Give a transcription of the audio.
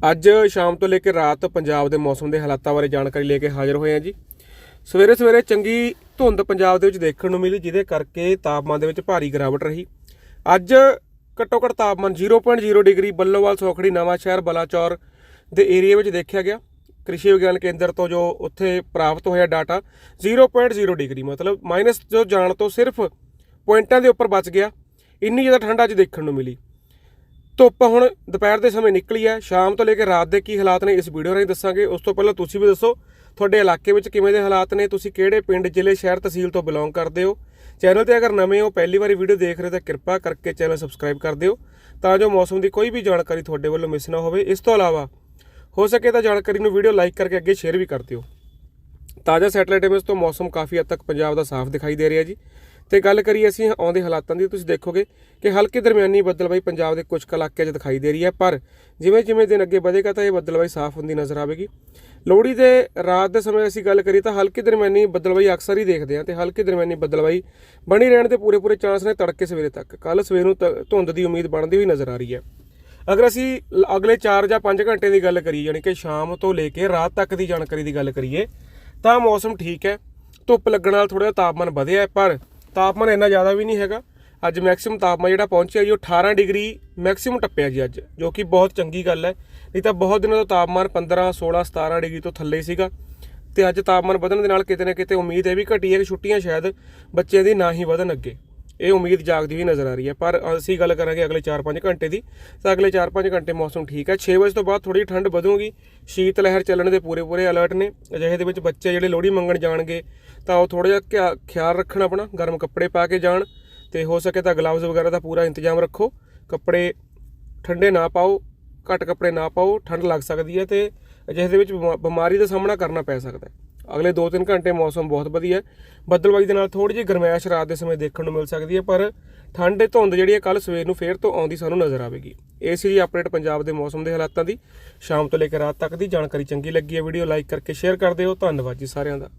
ਅੱਜ ਸ਼ਾਮ ਤੋਂ ਲੈ ਕੇ ਰਾਤ ਪੰਜਾਬ ਦੇ ਮੌਸਮ ਦੇ ਹਾਲਾਤਾਂ ਬਾਰੇ ਜਾਣਕਾਰੀ ਲੈ ਕੇ ਹਾਜ਼ਰ ਹੋਏ ਹਾਂ ਜੀ। ਸਵੇਰੇ ਸਵੇਰੇ ਚੰਗੀ ਧੁੰਦ ਪੰਜਾਬ ਦੇ ਵਿੱਚ ਦੇਖਣ ਨੂੰ ਮਿਲੀ, ਜਿਹਦੇ ਕਰਕੇ ਤਾਪਮਾਨ ਦੇ ਵਿੱਚ ਭਾਰੀ ਗਿਰਾਵਟ ਰਹੀ। ਅੱਜ ਘੱਟੋ ਘੱਟ ਤਾਪਮਾਨ 0.0 ਡਿਗਰੀ, ਬੱਲੋਵਾਲ, ਸੋਖੜੀ, ਨਵਾਂ ਸ਼ਹਿਰ, ਬਲਾਚੌਰ ਦੇ ਏਰੀਆ ਵਿੱਚ ਦੇਖਿਆ ਗਿਆ। ਕ੍ਰਿਸ਼ੀ ਵਿਗਿਆਨ ਕੇਂਦਰ ਤੋਂ ਜੋ ਉੱਥੇ ਪ੍ਰਾਪਤ ਹੋਇਆ ਡਾਟਾ 0.0 ਡਿਗਰੀ, ਮਤਲਬ ਮਾਈਨਸ ਜੋ ਜਾਣ ਤੋਂ ਸਿਰਫ ਪੁਆਇੰਟਾਂ ਦੇ ਉੱਪਰ ਬਚ ਗਿਆ। ਇੰਨੀ ਜ਼ਿਆਦਾ ਠੰਡ ਅੱਜ ਦੇਖਣ ਨੂੰ ਮਿਲੀ। ਧੁੱਪ ਹੁਣ ਦੁਪਹਿਰ ਦੇ ਸਮੇਂ ਨਿਕਲੀ ਹੈ। ਸ਼ਾਮ ਤੋਂ ਲੈ ਕੇ ਰਾਤ ਦੇ ਕੀ ਹਾਲਾਤ ਨੇ ਇਸ ਵੀਡੀਓ ਰਾਹੀਂ ਦੱਸਾਂਗੇ। ਉਸ ਤੋਂ ਪਹਿਲਾਂ ਤੁਸੀਂ ਵੀ ਦੱਸੋ, ਤੁਹਾਡੇ ਇਲਾਕੇ ਵਿੱਚ ਕਿਵੇਂ ਦੇ ਹਾਲਾਤ ਨੇ? ਤੁਸੀਂ ਕਿਹੜੇ ਪਿੰਡ, ਜ਼ਿਲ੍ਹੇ, ਸ਼ਹਿਰ, ਤਹਿਸੀਲ ਤੋਂ ਬਿਲੋਂਗ ਕਰਦੇ ਹੋ? ਚੈਨਲ ਤੇ ਅਗਰ ਨਵੇਂ ਹੋ, ਪਹਿਲੀ ਵਾਰੀ ਵੀਡੀਓ ਦੇਖ ਰਹੇ ਹੋ ਤਾਂ ਕਿਰਪਾ ਕਰਕੇ ਚੈਨਲ ਸਬਸਕ੍ਰਾਈਬ ਕਰ ਦਿਓ, ਤਾਂ ਜੋ ਮੌਸਮ ਦੀ ਕੋਈ ਵੀ ਜਾਣਕਾਰੀ ਤੁਹਾਡੇ ਵੱਲੋਂ ਮਿਸ ਨਾ ਹੋਵੇ। ਇਸ ਤੋਂ ਇਲਾਵਾ ਹੋ ਸਕੇ ਤਾਂ ਜਾਣਕਾਰੀ ਨੂੰ ਵੀਡੀਓ ਲਾਈਕ ਕਰਕੇ ਅੱਗੇ ਸ਼ੇਅਰ ਵੀ ਕਰ ਦਿਓ। ਤਾਜ਼ਾ ਸੈਟਲਾਈਟ ਇਮੇਜ ਤੋਂ ਮੌਸਮ ਕਾਫੀ ਹੱਦ ਤੱਕ ਪੰਜਾਬ ਦਾ ਸਾਫ਼ ਦਿਖਾਈ ਦੇ ਰਿਹਾ ਜੀ। ਤੇ ਗੱਲ ਕਰੀਏ ਅਸੀਂ ਆਉਂਦੇ ਹਾਲਾਤਾਂ ਦੀ, ਤੁਸੀਂ ਦੇਖੋਗੇ ਕਿ ਹਲਕੀ ਦਰਮਿਆਨੀ ਬੱਦਲਬਾਈ ਪੰਜਾਬ ਦੇ ਕੁਝ ਕੁ ਇਲਾਕਿਆਂ 'ਚ ਦਿਖਾਈ ਦੇ ਰਹੀ ਹੈ, ਪਰ ਜਿਵੇਂ ਜਿਵੇਂ ਦਿਨ ਅੱਗੇ ਵਧੇਗਾ ਤਾਂ ਇਹ ਬੱਦਲਬਾਈ ਸਾਫ਼ ਹੁੰਦੀ ਨਜ਼ਰ ਆਵੇਗੀ। ਲੋਹੜੀ ਦੇ ਰਾਤ ਦੇ ਸਮੇਂ ਅਸੀਂ ਗੱਲ ਕਰੀ ਤਾਂ ਹਲਕੀ ਦਰਮਿਆਨੀ ਬੱਦਲਬਾਈ ਅਕਸਰ ਹੀ ਦੇਖਦੇ ਹਾਂ ਤੇ ਹਲਕੀ ਦਰਮਿਆਨੀ ਬੱਦਲਬਾਈ ਬਣੀ ਰਹਿਣ ਦੇ ਪੂਰੇ ਪੂਰੇ ਚਾਂਸ ਨੇ ਤੜਕੇ ਸਵੇਰੇ ਤੱਕ। ਕੱਲ ਸਵੇਰ ਨੂੰ ਤ- ਧੁੰਦ ਦੀ ਉਮੀਦ ਬਣਦੀ ਹੋਈ ਨਜ਼ਰ ਆ ਰਹੀ ਹੈ। ਅਗਰ ਅਸੀਂ ਅਗਲੇ 4 ਜਾਂ 5 ਘੰਟੇ ਦੀ ਗੱਲ ਕਰੀਏ, ਯਾਨੀ ਕਿ ਸ਼ਾਮ ਤੋਂ ਲੈ ਕੇ ਰਾਤ ਤੱਕ ਦੀ ਜਾਣਕਾਰੀ ਦੀ ਗੱਲ ਕਰੀਏ, ਤਾਂ ਮੌਸਮ ਠੀਕ ਹੈ। ਧੁੱਪ ਲੱਗਣ ਨਾਲ ਥੋੜਾ ਜਿਹਾ ਤਾਪਮਾਨ ਵਧਿਆ ਪਰ ਤਾਪਮਾਨ ਇੰਨਾ ਜ਼ਿਆਦਾ ਵੀ ਨਹੀਂ ਹੈਗਾ। ਅੱਜ ਮੈਕਸਿਮਮ ਤਾਪਮਾਨ ਜਿਹੜਾ ਪਹੁੰਚਿਆ ਜੀ, ਉਹ 18 ਡਿਗਰੀ ਮੈਕਸਿਮਮ ਟੱਪਿਆ ਜੀ ਅੱਜ, ਜੋ ਕਿ ਬਹੁਤ ਚੰਗੀ ਗੱਲ ਹੈ। ਨਹੀਂ ਤਾਂ ਬਹੁਤ ਦਿਨਾਂ ਤੋਂ ਤਾਪਮਾਨ 15 16 17 ਡਿਗਰੀ ਤੋਂ ਥੱਲੇ ਸੀਗਾ। ਤੇ ਅੱਜ ਤਾਪਮਾਨ ਵਧਣ ਦੇ ਨਾਲ ਕਿਤੇ ਨਾ ਕਿਤੇ ਉਮੀਦ ਇਹ ਵੀ ਘਟੀ ਹੈ ਕਿ ਛੁੱਟੀਆਂ ਸ਼ਾਇਦ ਬੱਚਿਆਂ ਦੀ ਨਾ ਹੀ ਵਧਣ ਅੱਗੇ। ਇਹ ਉਮੀਦ ਜਾਗਦੀ ਹੋਈ ਨਜ਼ਰ ਆ ਰਹੀ ਹੈ। ਪਰ ਅਸੀਂ ਗੱਲ ਕਰਾਂਗੇ ਅਗਲੇ 4-5 ਘੰਟੇ ਦੀ। ਤਾਂ ਅਗਲੇ 4-5 ਘੰਟੇ ਮੌਸਮ ਠੀਕ ਹੈ। 6 ਵਜੇ ਤੋਂ ਬਾਅਦ ਥੋੜੀ ਠੰਡ ਵਧੂਗੀ। ਸ਼ੀਤ ਲਹਿਰ ਚੱਲਣ ਦੇ ਪੂਰੇ ਪੂਰੇ ਅਲਰਟ ਨੇ। ਅਜਿਹੇ ਦੇ ਵਿੱਚ ਬੱਚੇ ਜਿਹੜੇ ਲੋਹੜੀ ਮੰਗਣ ਜਾਣਗੇ, ਤਾਂ ਉਹ ਥੋੜਾ ਜਿਹਾ ਖਿਆ- ਖਿਆਲ ਰੱਖਣ ਆਪਣਾ। ਗਰਮ ਕੱਪੜੇ ਪਾ ਕੇ ਜਾਣ ਤੇ ਹੋ ਸਕੇ ਤਾਂ ਗਲਵਜ਼ ਵਗੈਰਾ ਦਾ ਪੂਰਾ ਇੰਤਜ਼ਾਮ ਰੱਖੋ। ਕੱਪੜੇ ਠੰਡੇ ਨਾ ਪਾਓ, ਘੱਟ ਕੱਪੜੇ ਨਾ ਪਾਓ, ਠੰਡ ਲੱਗ ਸਕਦੀ ਹੈ ਤੇ ਅਜਿਹੇ ਦੇ ਵਿੱਚ ਬਿਮਾ- ਬਿਮਾਰੀ ਦਾ ਸਾਹਮਣਾ ਕਰਨਾ ਪੈ ਸਕਦਾ ਹੈ। ਅਗਲੇ 2-3 ਘੰਟੇ ਮੌਸਮ ਬਹੁਤ ਵਧੀਆ ਬੱਦਲਬਾਈ ਦੇ ਨਾਲ ਥੋੜੀ ਜਿਹੀ ਗਰਮੈਸ਼ ਰਾਤ ਦੇ ਸਮੇਂ ਦੇਖਣ ਨੂੰ ਮਿਲ ਸਕਦੀ ਹੈ, ਪਰ ਠੰਡ ਤੇ ਧੁੰਦ ਜਿਹੜੀ ਹੈ ਕੱਲ ਸਵੇਰ ਨੂੰ ਫੇਰ ਤੋਂ ਆਉਂਦੀ ਸਾਨੂੰ ਨਜ਼ਰ ਆਵੇਗੀ। ਇਹ ਸੀ ਜੀ ਅਪਡੇਟ ਪੰਜਾਬ ਦੇ ਮੌਸਮ ਦੇ ਹਾਲਾਤਾਂ ਦੀ। ਸ਼ਾਮ ਤੋਂ ਲੈ ਕੇ ਰਾਤ ਤੱਕ ਦੀ ਜਾਣਕਾਰੀ ਚੰਗੀ ਲੱਗੀ ਹੈ, ਵੀਡੀਓ ਲਾਈਕ ਕਰਕੇ ਸ਼ੇਅਰ ਕਰ ਦਿਓ। ਧੰਨਵਾਦ ਜੀ ਸਾਰਿਆਂ ਦਾ।